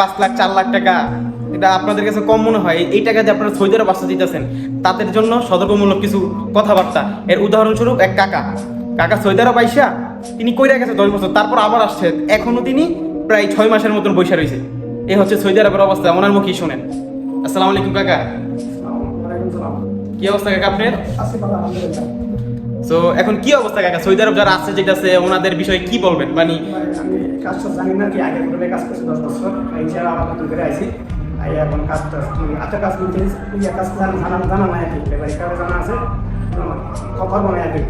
পাঁচ লাখ চার লাখ টাকা। এটা আপনাদের কাছে কম মনে হয়। এই টাকা যে আপনারা সৌদি আরব বাসা দিতেছেন তাদের জন্য সতর্কমূলক কিছু কথাবার্তা। এর উদাহরণস্বরূপ এক কাকা। কাকা সৌদি আরব আইসা তিনি কইরা গেছে দশ বছর তারপর আবার আসছে। এখনও তিনি প্রায় ছয় মাসের মতন বৈশা রয়েছে এই হচ্ছে সৌদি আরবের অবস্থা ওনার মুখেই শোনেন। আসসালামু আলাইকুম কাকা। কি অবস্থা কাকা আপনার? তো এখন কি অবস্থা কাকা? সৌদি আরব যারা আছে যেটা আছে ওনাদের বিষয়ে কি বলবেন? মানে কাজটা জানি না কি আগে কাজ করছি দশ বছর। এই ছাড়া আবার নতুন করে আইছি। আই এখন কাজটা এত কাজ করতে কাজ জানা জানা জানা নাই আর কি জানা আছে? খবর মনে আর কি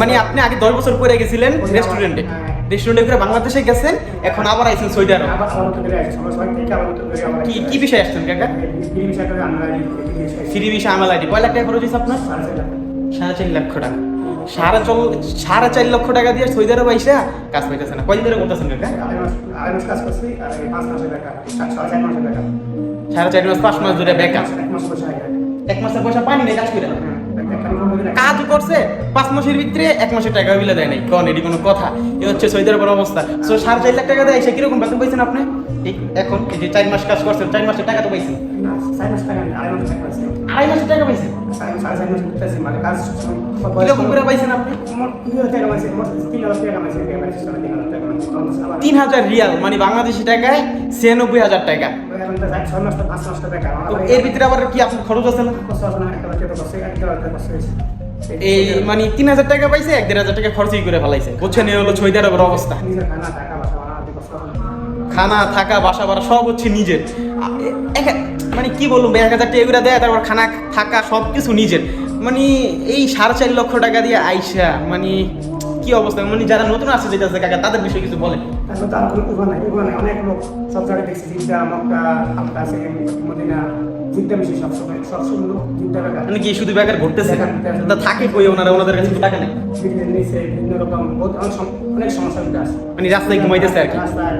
মানে আপনি আগে দশ বছর পরে গেছিলেন রেস্টুরেন্টে হ্যাঁ। রেস্টুরেন্টে করে বাংলাদেশে গেছেন এখন আবার আইছেন সৌদি আরব। কি কি বিষয়ে আসছেন কাকা? ফ্রি বিষয় আমাল আইডি কয় লাখ টাকা খরচ হয়েছে আপনার? সাড়ে চার লক্ষ টাকা। সাড়ে চল সাড়ে চার লক্ষ টাকা দিয়ে সৌদি আরব আইসা কাজ পাইতেছে না। কয়দিন ধরে করতেছেন কাকা সাড়ে চার মাস পাঁচ মাস ধরে বেকার। এক মাসের পয়সা পানি নেই কাজ করে হ্যাঁ কাজ করছে পাঁচ মাসের ভিতরে এক মাসের টাকা বিলে দেয় নাই। কন এটি কোনো কথা? এ হচ্ছে সৌদি আরবের অবস্থা। সো সাড়ে চার লাখ টাকা দেয় সে কীরকম বেতন পাইছেন আপনি? এখন এই যে চার মাস কাজ করছেন চার মাসের টাকা তো পাইছেন। আড়াই মাসের টাকা পাইছেন? সাড়ে সাড়ে চার মাস করতেছি মানে কাজ কীরকম করে পাইছেন আপনি? আমার দুই হাজার টাকা তিন হাজার টাকা তিন হাজার রিয়াল মানে বাংলাদেশি টাকায় ছিয়ানব্বই হাজার টাকা। ছয় এর ভিতরে আবার কি আপনার খরচ আছে না? এই মানে তিন হাজার টাকা পাইছে এক দেড় হাজার টাকা খরচই করে ফেলাইছে। বুঝছেন এই হলো আরবের অবস্থা। খানা, থাকা, বাসা ভাড়া সব হচ্ছে নিজের। মানে কি বলব, এক হাজার টাকা দেয়, তারপর খানা, থাকা সব কিছু নিজের। মানে এই সাড়ে চার লক্ষ টাকা দিয়ে আইসা মানে কি অবস্থা? মানে যারা নতুন আসছে, যেটা আছে, কাকা, তাদের বিষয়ে কিছু বলে অনেক লোক সব জায়গায় দেখছি মক্কা মদিনা। বেশি সবসময় সবসময় টাকা মানে কি শুধু বেকার ঘুরতেছে তা থাকে কই ওনারা? ওনাদের কাছে তো টাকা নেই? বিভিন্ন নিচে বিভিন্ন রকম বহুত অনেক সমস্যা কিন্তু মানে রাস্তায় ঘুমাইতেছে আর কি। রাস্তায়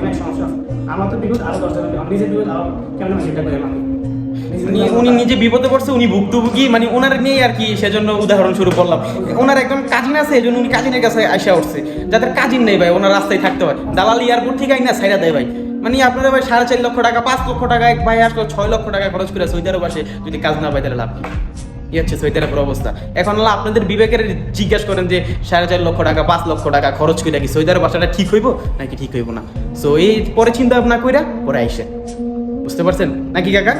অনেক সমস্যা আমার তো বিপদ আরও দশটা নিজের বিপদ আরও কেমন সেটা করে আমি উনি নিজে বিপদে পড়ছে উনি ভুক্তভোগী। মানে ওনার নিয়ে আর কি সেজন্য উদাহরণ শুরু করলাম ওনার একজন কাজিন আছে এই জন্য উনি কাজিনের কাছে আইসা উঠছে। যাদের কাজিন নেই ভাই ওনার রাস্তায় থাকতে হয়। দালাল এয়ারপোর্ট থেকে আইনা সাইরা দেয় ভাই। মানে আপনারা ভাই সাড়ে চার লক্ষ টাকা, পাঁচ লক্ষ টাকা এক ভাই আসলো, ছয় লক্ষ টাকা খরচ করে সৌদি আরব আসে যদি কাজ না পায় তাহলে লাভ কি? হচ্ছে সৌদি আরবের অবস্থা। এখন হলো আপনাদের বিবেকের জিজ্ঞেস করেন যে সাড়ে চার লক্ষ টাকা, পাঁচ লক্ষ টাকা খরচ করে কি সৌদি বাসাটা ঠিক হইব নাকি ঠিক হইব না? সো এই পরে চিন্তা ভাবনা কইরা পরে আইসে বুঝতে পারছেন? নাকি কাকা?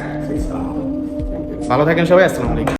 ভালো থাকেন সবাই, আসসালামু আলাইকুম।